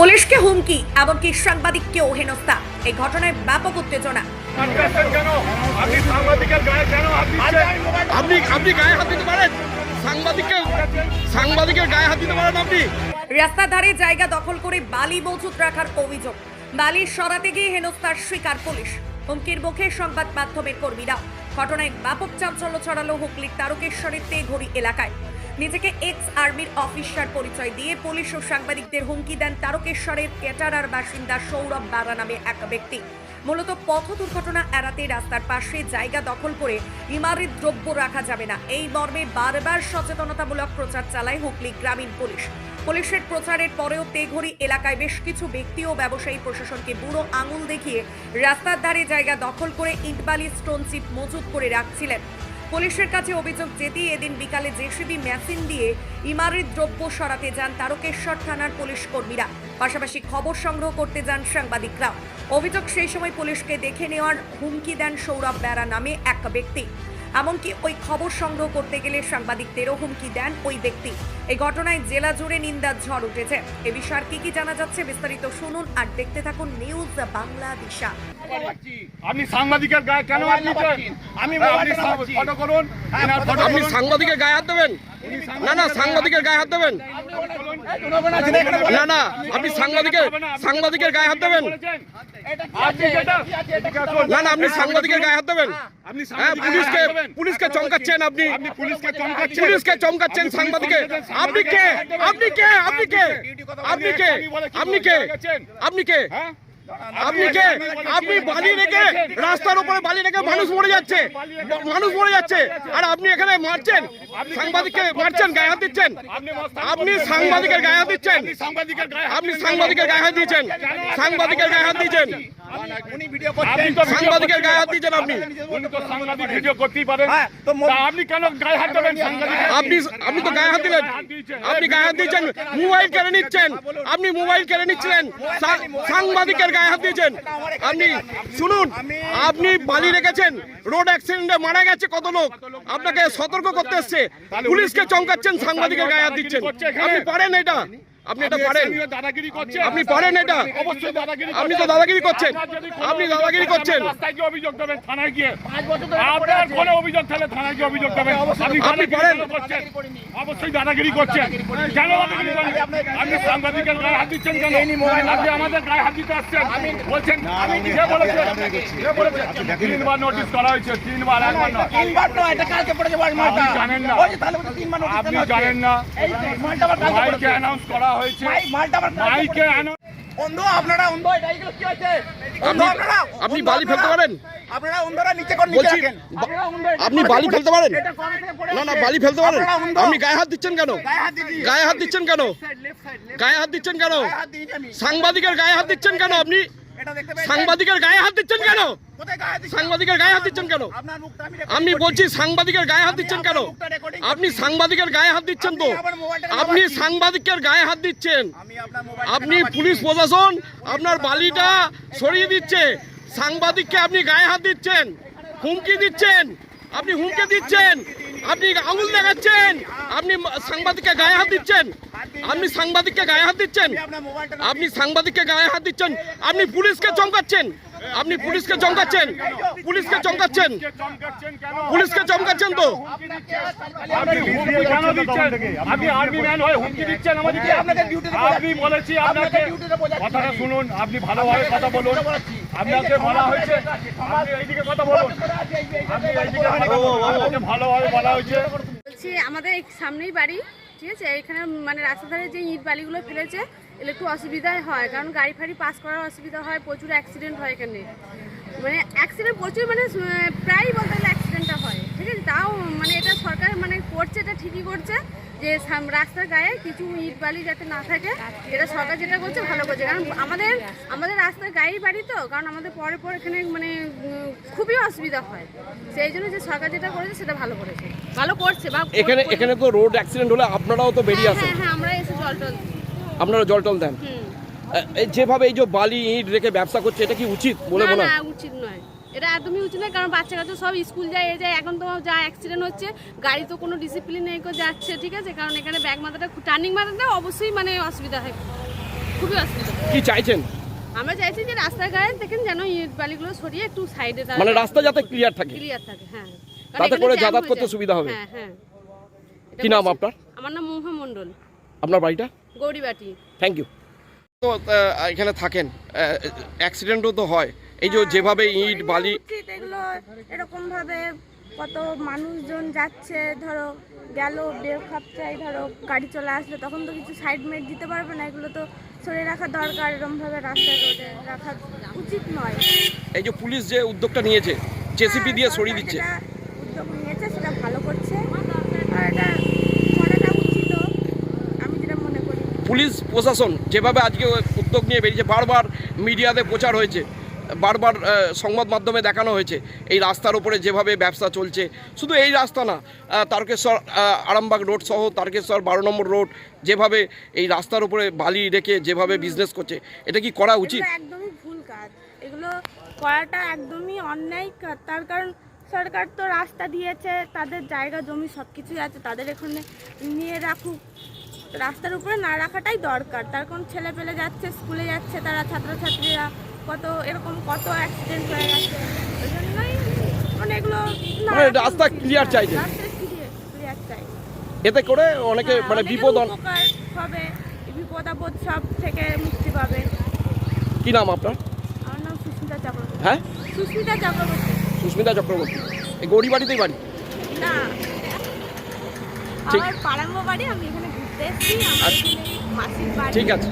পুলিশকে হুমকি এমনকি সাংবাদিককেও হেনস্থা। এই ঘটনায় ব্যাপক উত্তেজনা। আটকাচ্ছেন কেন? আপনি সাংবাদিকের গায়ে কেন হাত দিচ্ছেন? আপনি আপনি গায়ে হাত দিতে পারেন। সাংবাদিককে সাংবাদিকের গায়ে হাত দিতে পারেন আপনি। রাস্তার ধারে জায়গা দখল করে বালি মজুত রাখার অভিযোগ। বালি সরাতে গিয়ে হেনস্থার শিকার পুলিশ। হুমকির মুখে সংবাদ মাধ্যমের কর্মীরা। ঘটনায় ব্যাপক চাঞ্চল্য ছড়ালো হুগলির তারকেশ্বরের তেঘড়ি এলাকায়। নিজেকে এক্স আর্মির অফিসার পরিচয় দিয়ে পুলিশ ও সাংবাদিকদের হুমকি দেন তারকেশ্বরের কেটারার বাসিন্দা সৌরভ বারা নামে এক ব্যক্তি। মূলত পথ দুর্ঘটনা এড়াতে রাস্তার পাশে জায়গা দখল করে ইমারিত দ্রব্য রাখা যাবে না। এই মর্মে বারবার সচেতনতামূলক প্রচার চালায় হুগলি গ্রামীণ পুলিশ। পুলিশের প্রচারের পরেও তেঘড়ি এলাকায় বেশ কিছু ব্যক্তি ও ব্যবসায়ী প্রশাসনকে বুড়ো আঙুল দেখিয়ে রাস্তার ধারে জায়গা দখল করে ইটবালি স্টোন চিপ মজুত করে রাখছিলেন। পুলিশের কাছে অভিযোগ যেতেই এদিন বিকালে জেসিবি মেশিন দিয়ে ইমারিত দ্রব্য সরাতে যান তারকেশ্বর থানার পুলিশ কর্মীরা। পাশাপাশি খবর সংগ্রহ করতে যান সাংবাদিকরা। অভিযোগ সেই সময় পুলিশকে দেখে নেওয়ার হুমকি দেন সৌরভ বেড়া নামে এক ব্যক্তি। এমনকি ওই খবর সংগ্রহ করতে গেলে সাংবাদিকদেরও হুমকি দেন ওই ব্যক্তি। এই ঘটনায় জেলা জুড়ে নিন্দার ঝড় উঠেছে। এ বিষয়ে আর কি কি জানা যাচ্ছে বিস্তারিত শুনুন আর দেখতে থাকুন নিউজ বাংলাদেশা আপনি সাংবাদিকের গায়ে কেন হাত দিচ্ছেন? আমি আপনি ফটো করুন ফটো আপনি সাংবাদিকের গায়ে হাত দেবেন? না না সাংবাদিকের গায়ে হাত দেবেন। না না আপনি সাংবাদিকের সাংবাদিকের গায়ে হাত দেবেন? আপনি না না আপনি সাংবাদিকের গায়ে হাত দেবেন। আপনি হ্যাঁ সাংবাদিকের পুলিশকে গায়ে হাত দেবেন। পুলিশকে চমকাচ্ছেন আপনি। আপনি পুলিশকে চমকাচ্ছেন। পুলিশকে চমকাচ্ছেন সাংবাদিকে। আপনি কে? আপনি কে? আপনি কে? আপনি কে? আপনি কে? আপনি কে? হ্যাঁ আপনি কে? আপনি বালি রেখে রাস্তার উপরে বালি রেখে মানুষ মরে যাচ্ছে। মানুষ মরে যাচ্ছে। আর আপনি এখানে মারছেন। সাংবাদিককে মারছেন, গায়ে হাত দিচ্ছেন। আপনি। সাংবাদিকের গায়ে হাত দিচ্ছেন। আপনি সাংবাদিকের গায়ে হাত দিচ্ছেন। সাংবাদিকের গায়ে হাত দিচ্ছেন। উনি ভিডিও করছেন। সাংবাদিকের গায়ে হাত দিয়েছেন আপনি। উনি তো সাংবাদিক ভিডিও করতেই পারেন। হ্যাঁ, আপনি কেন গায়ে হাত দেবেন আপনি আপনি তো গায়ে হাত দিলেন। আপনি গায়ে হাত দিয়েছেন। মোবাইল কেড়ে নিচ্ছেন। আপনি মোবাইল কেড়ে নিচ্ছিলেন। সাংবাদিকের গায়ে হাত দিয়েছেন। আপনি শুনুন আপনি বালি রেখেছেন। রোড অ্যাক্সিডেন্টে মারা গেছে কত লোক। আপনাকে সতর্ক করতে এসছে। পুলিশকে চমকাচ্ছেন সাংবাদিকের গায়ে হাত দিচ্ছেন। আপনি পারেন এটা? আপনি এটা পারেন দাদাগিরি করছেন আপনি পারেন এটা। অবশ্যই দাদাগিরি আপনি তো দাদাগিরি করছেন। আপনার যদি কোনো আপনি দাদাগিরি করছেন। রাস্তায় গিয়ে অভিযোগ দেবেন থানায় গিয়ে। আপনার কোনো অভিযোগ থাকলে থানায় গিয়ে অভিযোগ দেবেন। আপনি আপনি পারেন। অবশ্যই দাদাগিরি করছেন। কেন আপনি সাংবাদিকের গায়ে হাত দিচ্ছেন কেন? আপনি আমাদের গায়ে হাত দিতে আসছেন। বলছেন কে তিনবার নোটিশ করা হয়েছে। তিনবার একবার নয়। তিনবার নয় এটা কালকে পড়েছে বল মালটা আপনি জানেন না। আপনি জানেন না। অ্যানাউন্স করা হয়েছে। মাই- মালটা আবার কালকে মাইকে পড়েছে। অন্ধ আপনারা অন্ধ এটা এইগুলো কি হচ্ছে অন্ধ আপনি আপনারা আপনি বালি ফেলতে পারেন? আপনারা অন্ধরা নিচে করে নিচে রাখেন। আপনি বালি ফেলতে পারেন? এটা কবে থেকে পড়ে না না? বালি ফেলতে পারেন। অন্ধ। আপনি গায়ে হাত দিচ্ছেন কেন? গায়ে হাত দিচ্ছেন কেন? গায়ে হাত দিচ্ছেন কেন? গায়ে হাত দিইনি আমি। সাংবাদিকের গায়ে হাত দিচ্ছেন কেন আপনি? সাংবাদিকের গায়ে হাত দিচ্ছেন কেন? সাংবাদিকের গায়ে হাত দিচ্ছেন কেন? আমি বলছি সাংবাদিকের গায়ে হাত দিচ্ছেন কেন? আপনি সাংবাদিকের গায়ে হাত দিচ্ছেন তো? আপনি। সাংবাদিকের গায়ে হাত দিচ্ছেন। আপনি পুলিশ প্রশাসন আপনার বালিটা সরিয়ে দিচ্ছে। সাংবাদিককে আপনি গায়ে হাত দিচ্ছেন। হুমকি দিচ্ছেন। আপনি হুমকি দিচ্ছেন। আপনি আঙুল দেখাচ্ছেন। আপনি সাংবাদিককে গায়ে হাত দিচ্ছেন। আপনি সাংবাদিককে গায়ে হাত দিচ্ছেন? আপনি সাংবাদিককে গায়ে হাত দিচ্ছেন? আপনি পুলিশকে চমকাচ্ছেন? আপনি পুলিশকে চমকাচ্ছেন? পুলিশকে চমকাচ্ছেন? পুলিশকে চমকাচ্ছেন তো? আপনি হুমকি কেন দিচ্ছেন? আপনি আর্মি ম্যান হয়ে হুমকি দিচ্ছেন আমাদেরকে? আপনাকে ডিউটিতে আপনি বলেছি আপনাকে আপনাকে ডিউটিতে বোঝাচ্ছি। কথাটা শুনুন আপনি ভালোভাবে কথা বলুন। আপনাকে বলা হয়েছে আপনি এইদিকে কথা বলুন। আপনি এইদিকে কথা বলুন আপনাকে ভালোভাবে বলা হয়েছে। আমাদের সামনেই বাড়ি। ঠিক আছে? এখানে মানে রাস্তা ধারে যে ইট বালিগুলো ফেলেছে, এগুলো একটু অসুবিধাই হয়, কারণ গাড়ি ফাড়ি পাস করার অসুবিধা হয়, প্রচুর অ্যাক্সিডেন্ট হয় এখানে। মানে অ্যাক্সিডেন্ট প্রচুর মানে প্রায়ই বলতে গেলে অ্যাক্সিডেন্টটা হয়, ঠিক আছে? তাও মানে এটা সরকার মানে করছে, এটা ঠিকই করছে যে রাস্তার গায়ে কিছু ইট বালি যাতে না থাকে, এটা সরকার যেটা করছে ভালো করছে। কারণ আমাদের আমাদের রাস্তার গাড়ি বাড়ি তো, কারণ আমাদের পরে পর এখানে মানে খুবই অসুবিধা হয়। সেই জন্য যে সরকার যেটা করেছে সেটা ভালো করেছে। ভালো করছে বা এখানে এখানে তো রোড অ্যাক্সিডেন্ট হলে আপনারাও তো বেরিয়ে হ্যাঁ আসেন। হ্যাঁ হ্যাঁ আমরা এসে জল টল আপনারা জল টল দেন? এই যেভাবে এই যে বালি ইট রেখে ব্যবসা করছে এটা কি উচিত বলে মনে না উচিত নয়। এটা একদমই উচিত নয় কারণ বাচ্চা কাচ্চা সব স্কুল যায় এ যায় এখন তো যা অ্যাক্সিডেন্ট হচ্ছে গাড়ি তো কোনো ডিসিপ্লিন নেই করে যাচ্ছে ঠিক আছে? কারণ এখানে ব্যাগ মাথাটা টার্নিং মাথাটা অবশ্যই মানে অসুবিধা হয়। খুবই অসুবিধা। কি চাইছেন? আমরা চাইছি যে রাস্তার গায়ে দেখেন যেন ইট বালিগুলো সরিয়ে একটু সাইডে মানে রাস্তা যাতে ক্লিয়ার থাকে। ক্লিয়ার থাকে হ্যাঁ। তাতে করে যাতায়াত করতে সুবিধা হবে। হ্যাঁ হ্যাঁ। কি নাম আপনার? আমার নাম মৌহা মণ্ডল। আপনার বাড়িটা? গৌরীবাটি। থ্যাংক ইউ তো এখানে থাকেন অ্যাক্সিডেন্টও তো হয়। এই যে যেভাবে ইট বালি এগুলো এরকম ভাবে কত মানুষজন যাচ্ছে ধরো গেল বের খাপচাই ধরো গাড়ি চলে আসলে তখন তো কিছু সাইড মেট দিতে পারবে না। এগুলো তো সরিয়ে রাখা দরকার এরকম ভাবে রাস্তায় রোডে রাখা উচিত নয়। এই যে পুলিশ যে উদ্যোগটা নিয়েছে জেসিপি দিয়ে সরিয়ে দিচ্ছে হ্যাঁ, যেটা উদ্যোগ নিয়েছে সেটা ভালো করছে আর এটা করাটা উচিতও আমি যেটা মনে করি পুলিশ প্রশাসন যেভাবে আজকে উদ্যোগ নিয়ে বেরিয়েছে বারবার মিডিয়াতে প্রচার হয়েছে বারবার সংবাদ মাধ্যমে দেখানো হয়েছে এই রাস্তার উপরে যেভাবে ব্যবসা চলছে শুধু এই রাস্তা না তারকেশ্বর আরামবাগ রোড সহ তারকেশ্বর বারো নম্বর রোড যেভাবে এই রাস্তার উপরে বালি রেখে যেভাবে বিজনেস করছে এটা কি করা উচিত? একদমই ভুল কাজ। এগুলো করাটা একদমই অন্যায় তার কারণ সরকার তো রাস্তা দিয়েছে তাদের জায়গা জমি সব কিছুই আছে তাদের এখানে নিয়ে রাখুক। রাস্তার উপরে না রাখাটাই দরকার। তার কোন ছেলে পেলে যাচ্ছে স্কুলে যাচ্ছে তারা ছাত্রছাত্রীরা কত এরকম কত অ্যাক্সিডেন্ট হয়ে গেছে। ওই জন্যই মানে এগুলো মানে রাস্তা উচিত। clear চাই রাস্তা ক্লিয়ার ক্লিয়ার চাই। এতে করে অনেকে হ্যাঁ, মানে বিপদ হবে বিপদ আপদ সব থেকে মুক্তি পাবে। কি নাম আপনার? আমার নাম সুস্মিতা চক্রবর্তী। হ্যাঁ? সুস্মিতা চক্রবর্তী। সুস্মিতা চক্রবর্তী। এই বাড়িতেই বাড়ি? না। ঠিক। আমার পাড়াঙ্গ বাড়ি আমি এখানে ঘুরতে এসেছি আচ্ছা। ঠিক আছে